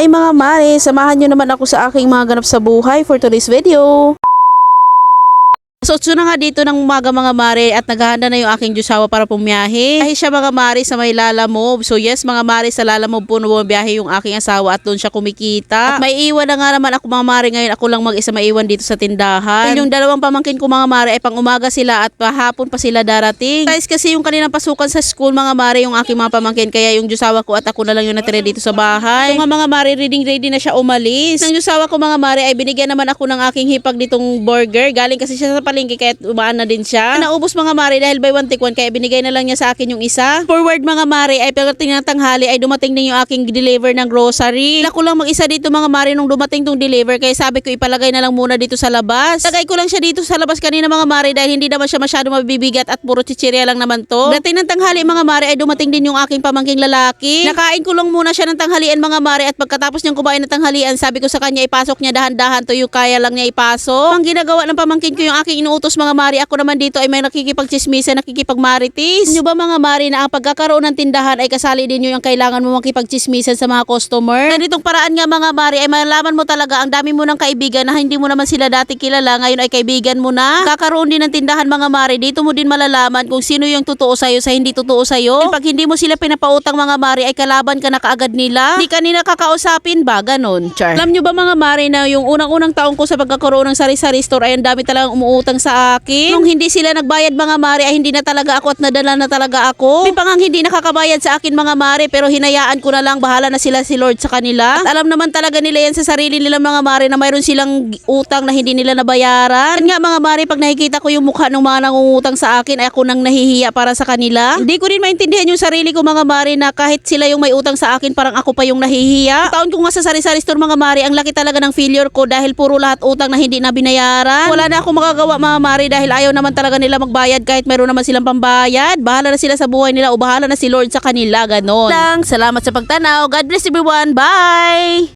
Ay mga mare, samahan nyo naman ako sa aking mga ganap sa buhay for today's video. So, so na nga dito ng umaga mga mare at naghahanda na yung aking Diyosawa para pumiyahe. Dahil siya mga mare sa may Lalamove. So yes, mga mare sa Lalamove po bumiyahe yung aking asawa at doon siya kumikita. At may iwan na nga naman ako mga mare ngayon. Ako lang mag-isa maiwan dito sa tindahan. Dahil yung dalawang pamangkin ko mga mare ay pang umaga sila at pahapon pa sila darating. Guys, kasi yung kanilang pasukan sa school mga mare yung aking mga pamangkin. Kaya yung Diyosawa ko at ako na lang yung natira dito sa bahay. So nga mga mare, reading ready na siya umalis. Ng Diyosawa ko mga mare ay binigyan naman ako ng aking hipag ditong burger. Galing kasi siya sa palengke kaya umaan na din siya. Naubos mga mare dahil by one take one kaya binigay na lang niya sa akin yung isa. Forward mga mare ay pagdating ng tanghali ay dumating din yung aking deliver ng grocery. Ako lang mag-isa dito mga mare nung dumating tong deliver kaya sabi ko ipalagay na lang muna dito sa labas. Lagay ko lang siya dito sa labas kanina mga mare dahil hindi naman siya masyado mabibigat at puro chichirya lang naman to. Dating ng tanghali mga mare ay dumating din yung aking pamangking lalaki. Nakain ko lang muna siya ng tanghalian mga mare at pagkatapos niyang kumain ng tanghalian sabi ko sa kanya ipasok niya dahan-dahan to yung kaya lang niya ipasok. Ang ginagawa ng pamangkin ko yung aking inuutos mga mari, ako naman dito ay may nakikipagchismisa, nakikipagmaritis. Nyo ba mga mari na ang pagkakaroon ng tindahan ay kasali din nyo yung kailangan mo makipagchismisan sa mga customer? Ganitong paraan nga mga mari ay malaman mo talaga ang dami mo ng kaibigan na hindi mo naman sila dati kilala, ngayon ay kaibigan mo na. Kakaroon din ng tindahan mga mari, dito mo din malalaman kung sino yung totoo sa'yo sa hindi totoo sa'yo. Pag hindi mo sila pinapautang mga mari ay kalaban ka na kaagad nila. Hindi ka nila kakausapin ba? Ganon, Char. Alam nyo ba mga mari na yung unang-unang taong ko sa pagkakaroon ng sari-sari store ay ang dami talagang umuutang sa akin. Nung hindi sila nagbayad mga mari ay hindi na talaga ako at nadala na talaga ako. May pangang hindi nakakabayad sa akin mga mari pero hinayaan ko na lang bahala na sila si Lord sa kanila. At alam naman talaga nila yan sa sarili nila mga mari na mayroon silang utang na hindi nila nabayaran. Yan nga mga mari pag nakikita ko yung mukha ng mga nangungutang sa akin ay ako nang nahihiya para sa kanila. Hindi ko din maintindihan yung sarili ko mga mari na kahit sila yung may utang sa akin parang ako pa yung nahihiya. Taon ko nga sa sari-sari store mga mari ang laki talaga ng failure ko dahil puro lahat utang na hindi na binayaran. Wala na akong magagawa mga mari dahil ayaw naman talaga nila magbayad kahit meron naman silang pambayad. Bahala na sila sa buhay nila o bahala na si Lord sa kanila. Ganon. Lang, salamat sa pagtanaw. God bless everyone. Bye!